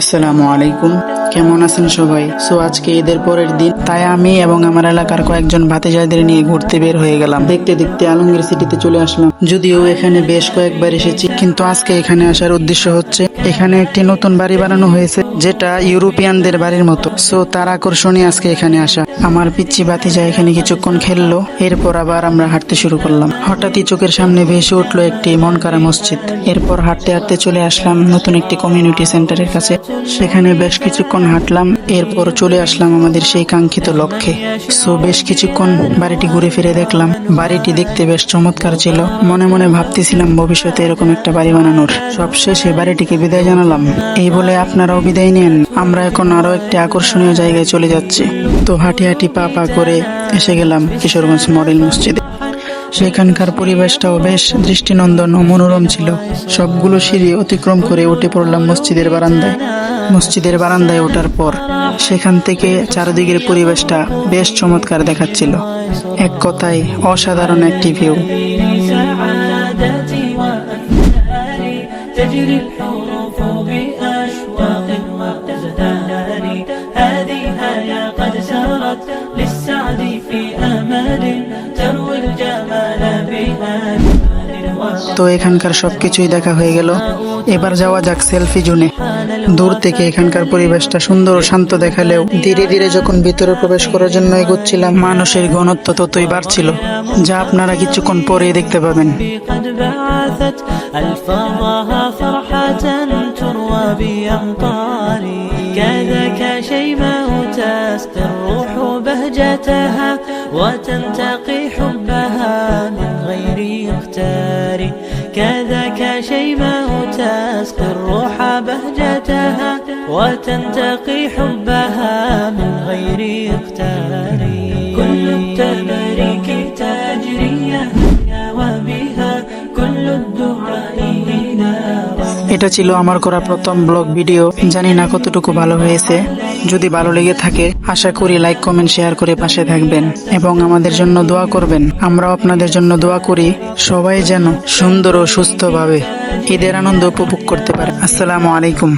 আসসালামু আলাইকুম। কেমন আছেন সবাই? সো আজকে ঈদের পরের দিন, তাই আমি এবং আমার এলাকার কয়েকজন ভাতিজাদের নিয়ে ঘুরতে বের হয়ে গেলাম। দেখতে দেখতে আলমগীর সিটিতে চলে আসলাম। যদিও এখানে বেশ কয়েকবার এসেছি, কিন্তু আজকে এখানে আসার উদ্দেশ্য হচ্ছে, এখানে একটি নতুন বাড়ি বানানো হয়েছে, যেটা ইউরোপিয়ানদের বাড়ির মতো। সো তার আকর্ষণে আজকে এখানে আসা। আমার পিচ্ছি ভাতিজা এখানে কিছুক্ষণ খেললো, এরপর আবার আমরা হাঁটতে শুরু করলাম। হঠাৎই চোখের সামনে ভেসে উঠল একটি মন করা মসজিদ। এরপর হাঁটতে হাঁটতে চলে আসলাম নতুন একটি কমিউনিটি সেন্টারের কাছে। সেখানে বেশ কিছুক্ষণ হাঁটলাম, এরপর চলে আসলাম আমাদের সেই কাঙ্ক্ষিত লক্ষ্যে। সো বেশ কিছুক্ষণ বাড়িটি ঘুরে ফিরে দেখলাম। বাড়িটি দেখতে বেশ চমৎকার ছিল। মনে মনে ভাবতেছিলাম ভবিষ্যতে এরকম একটা বাড়ি বানানোর। সবশেষে বাড়িটিকে বিদায় জানালাম। এই বলে আপনারাও বিদায় নেন। আমরা এখন আরও একটি আকর্ষণীয় জায়গায় চলে যাচ্ছি। তো, হাঁটি হাঁটি পা পা করে এসে গেলাম কিশোরগঞ্জ মডেল মসজিদে। সেখানকার পরিবেশটাও বেশ দৃষ্টিনন্দন ও মনোরম ছিল। সবগুলো সিঁড়ি অতিক্রম করে উঠে পড়লাম মসজিদের বারান্দায়। মসজিদের বারান্দায় ওঠার পর সেখান থেকে চারদিকের পরিবেশটা বেশ চমৎকার দেখাচ্ছিল। এক কথায় অসাধারণ একটি ভিউ للسعد في أمل تروي الجمال بأجمل তো এখানকার সবকিছুই দেখা হয়ে গেল এবার যাওয়া যাক সেলফি জোনে দূর থেকে এখানকার পরিবেশটা সুন্দর ও শান্ত দেখালেও ধীরে ধীরে যখন ভিতরে প্রবেশ করার জন্য এগোচ্ছিলাম মানুষের ঘনত্ব ততই বাড়ছিল যা আপনারা কিছুক্ষণ পরেই দেখতে পাবেন تروى بأمطاري كذاك شيماء تسقي الروح بهجتها وتنتقي حبها من غير اختار كذاك شيماء تسقي الروح بهجتها وتنتقي حبها من غير اختار كل التباريك এটা ছিল আমার করা প্রথম ব্লগ ভিডিও। জানি না কতটুকু ভালো হয়েছে। যদি ভালো লেগে থাকে, আশা করি লাইক কমেন্ট শেয়ার করে পাশে থাকবেন। এবং আমাদের জন্য দোয়া করবেন। আমরাও আপনাদের জন্য দোয়া করি। সবাই যেন সুন্দর ও সুস্থভাবে ঈদের আনন্দ উপভোগ করতে পারে। আসসালামু আলাইকুম।